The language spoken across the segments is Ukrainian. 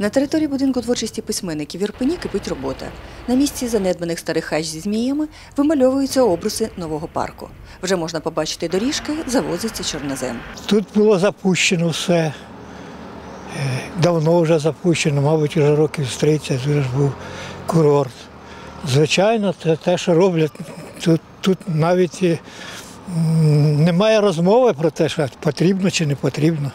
На території будинку творчості письменників Ірпені кипить робота. На місці занедбаних старих хач зі зміями вимальовуються обруси нового парку. Вже можна побачити доріжки, завозиться чорнозем. Тут було запущено все. Е, Давно вже запущено, мабуть, вже років з 30 вже був курорт. Звичайно, це те, що роблять. Тут, тут навіть немає розмови про те, що потрібно чи не потрібно.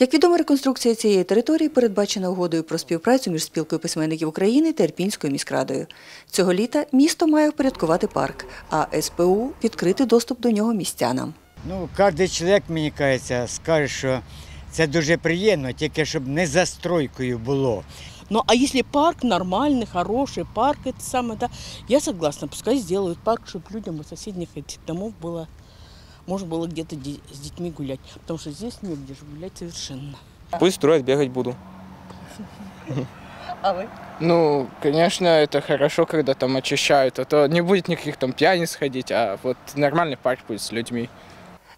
Як відомо, реконструкція цієї території передбачена угодою про співпрацю між спілкою письменників України та Ірпінською міськрадою. Цього літа місто має впорядкувати парк, а СПУ відкрити доступ до нього містянам. Ну, кожен чоловік, мені кажеться, скаже, що це дуже приємно, тільки щоб не застройкою було. Ну а если парк нормальный, хороший парк, это самое, да, я согласна, пускай сделают парк, чтобы людям из соседних этих домов было, можно было где-то де- с детьми гулять, потому что здесь негде же гулять совершенно. Пусть строят, бегать буду. А ви? Ну, конечно, это хорошо, когда там очищают, а то не будет никаких там пьяниц ходить, а вот нормальный парк будет с людьми.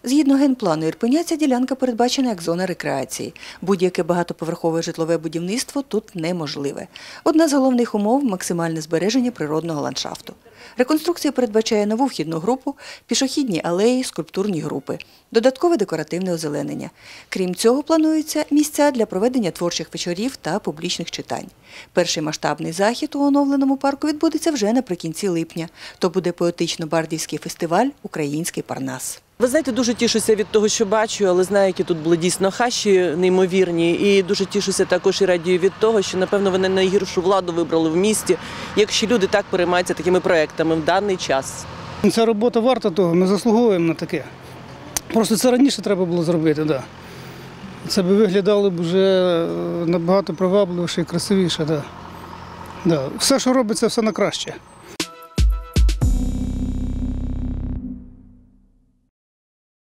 Згідно генплану Ірпеня, ця ділянка передбачена як зона рекреації. Будь-яке багатоповерхове житлове будівництво тут неможливе. Одна з головних умов максимальне збереження природного ландшафту. Реконструкція передбачає нову вхідну групу, пішохідні алеї, скульптурні групи, додаткове декоративне озеленення. Крім цього, плануються місця для проведення творчих вечорів та публічних читань. Перший масштабний захід у оновленому парку відбудеться вже наприкінці липня. То буде поетично-бардівський фестиваль Український Парнас. Ви знаєте, дуже тішуся від того, що бачу, але знаю, які тут були дійсно хащі неймовірні. І дуже тішуся також і радію від того, що напевно вони найгіршу владу вибрали в місті, якщо люди так переймаються такими проектами в даний час. Ця робота варта того, ми заслуговуємо на таке. Просто це раніше треба було зробити. Да. Це би виглядало б вже е, набагато привабливіше і красивіше. Да. Да. Все, що робиться, все на краще.